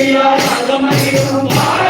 செய்யார் அகமையும் பார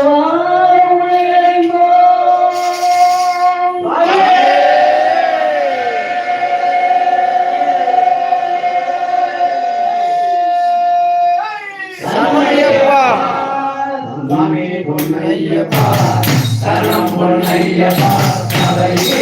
சரணம் பொன்னையப்பா அவையே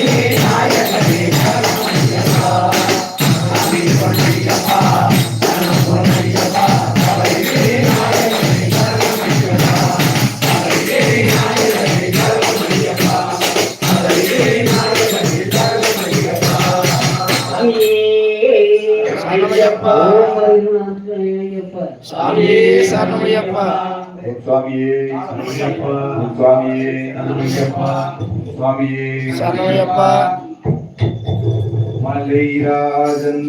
சரணமையப்பா சாமியே சரணமையப்பா சுவாமியே சுவாமியே சுவாமியே மலைராஜன்